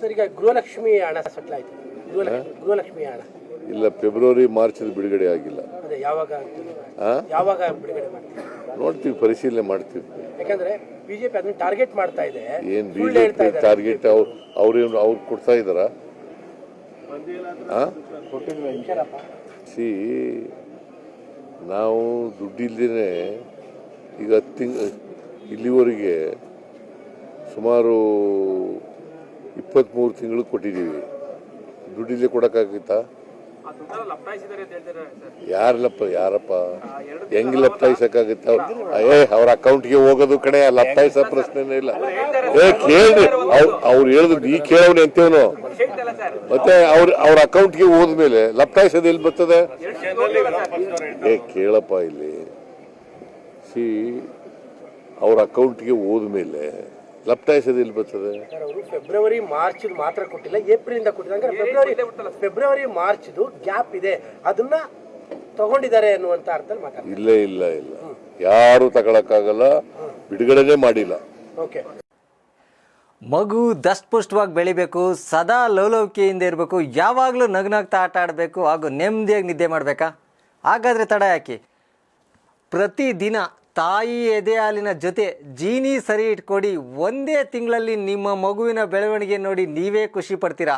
Sir ಈಗ ಗೃಹಲಕ್ಷ್ಮಿ ಹಣ ಸಟ್ಲಾಯ್ತು ಗೃಹಲಕ್ಷ್ಮಿ ಹಣ. ಇಲ್ಲ ಫೆಬ್ರವರಿ ಮಾರ್ಚ್ ಬಿಡುಗಡೆ ಆಗಿಲ್ಲ. ಅದೇ ಯಾವಾಗ ಯಾವಾಗ ಬಿಡುಗಡೆ ಮಾಡ್ತೀವಿ ನೋಡ್ತೀವಿ ಪರಿಶೀಲನೆ ಮಾಡ್ತೀವಿ. ಯಾಕಂದ್ರೆ ಬಿಜೆಪಿ ಅದನ್ನ ಟಾರ್ಗೆಟ್ ಮಾಡ್ತಾ ಇದೆ. ಏನ್ ಬಿಜೆಪಿ. ಟಾರ್ಗೆಟ್ ಅವ್ರು ಅವ್ರೇನು ಅವ್ರು ಕೊಡ್ತಾ ಇದ್ದಾರ? ನಿಮಿಷರಪ್ಪ. ಸಿ ನಾವು ದುಡ್ಡಿಲ್ದೇನೆ ಈಗ ತಿಂಗ್ ಇಲ್ಲಿವರೆಗೆ ಸುಮಾರು ಇಪ್ಪತ್ತ್ಮೂರು ತಿಂಗಳು ಕೊಟ್ಟಿದ್ದೀವಿ. ದುಡ್ಡಿಲ್ಲೇ ಕೊಡೋಕ್ಕಾಗಿತ್ತಾ? ಯಾರು ಲಪ್ಪ ಯಾರಪ್ಪ? ಹೆಂಗ್ ಲಪ್ಟಾಯಿಸಕ್ಕಾಗತ್ತ ಏ ಅವ್ರ ಅಕೌಂಟ್ಗೆ ಹೋಗೋದು ಕಡೆ ಲಪ್ತಾಯಿಸ ಪ್ರಶ್ನೆನೇ ಇಲ್ಲ. ಏ ಕೇಳಿ ಅವ್ರು ಅವ್ರು ಹೇಳಿದ್ರು ನೀ ಕೇಳವ್ನೆ ಅಂತೇವನು. ಮತ್ತೆ ಅವ್ರ ಅವ್ರ ಅಕೌಂಟ್ಗೆ ಹೋದ್ಮೇಲೆ ಲಪ್ತಾಯಿಸೋದು ಎಲ್ಲಿ ಬರ್ತದೆ? ಏ ಕೇಳಪ್ಪ ಇಲ್ಲಿ. ಸಿ ಅವ್ರ ಅಕೌಂಟ್ಗೆ ಹೋದ್ಮೇಲೆ ಲಪ್ಟಾಯಿಸೋದು ಇಲ್ಲಿ ಬರ್ತದೆ. ಸರ್ ಅವರು ಫೆಬ್ರವರಿ ಮಾರ್ಚ್ ಮಾತ್ರ ಕೊಟ್ಟಿಲ್ಲ ಏಪ್ರಿಲ್ ಇಂದ ಕೊಟ್ಟಿದ್ದಾರೆ ಫೆಬ್ರವರಿ ಫೆಬ್ರವರಿ ಮಾರ್ಚ್ ಗ್ಯಾಪ್ ಇದೆ ಅದನ್ನ ತಗೊಂಡಿದ್ದಾರೆ ಅನ್ನುವಂತ ಅರ್ಥದಲ್ಲಿ ಮಾತಾಡ್ತಾರೆ ಇಲ್ಲೇ ಇಲ್ಲ ಇಲ್ಲ. ಯಾರು ತಗೊಳಕ್ಕಾಗಲ್ಲ ಬಿಡುಗಡೆನೇ ಮಾಡಿಲ್ಲ. ಓಕೆ. ಮಗು ದಷ್ಟಪುಷ್ಟವಾಗಿ ಬೆಳಿಬೇಕು ಸದಾ ಲವಲವಿಕೆಯಿಂದ ಇರಬೇಕು ಯಾವಾಗಲೂ ನಗ್ನಗ್ತಾ ಆಟ ಆಡಬೇಕು ಹಾಗೂ ನೆಮ್ಮದಿಯಾಗಿ ನಿದ್ದೆ ಮಾಡಬೇಕಾ? ಹಾಗಾದರೆ ತಡ ಯಾಕೆ? ಪ್ರತಿದಿನ ತಾಯಿ ಎದೆ ಹಾಲಿನ ಜೊತೆ ಜೀನಿ ಸರಿ ಇಟ್ಕೊಡಿ ಒಂದೇ ತಿಂಗಳಲ್ಲಿ ನಿಮ್ಮ ಮಗುವಿನ ಬೆಳವಣಿಗೆ ನೋಡಿ ನೀವೇ ಖುಷಿ ಪಡ್ತೀರಾ?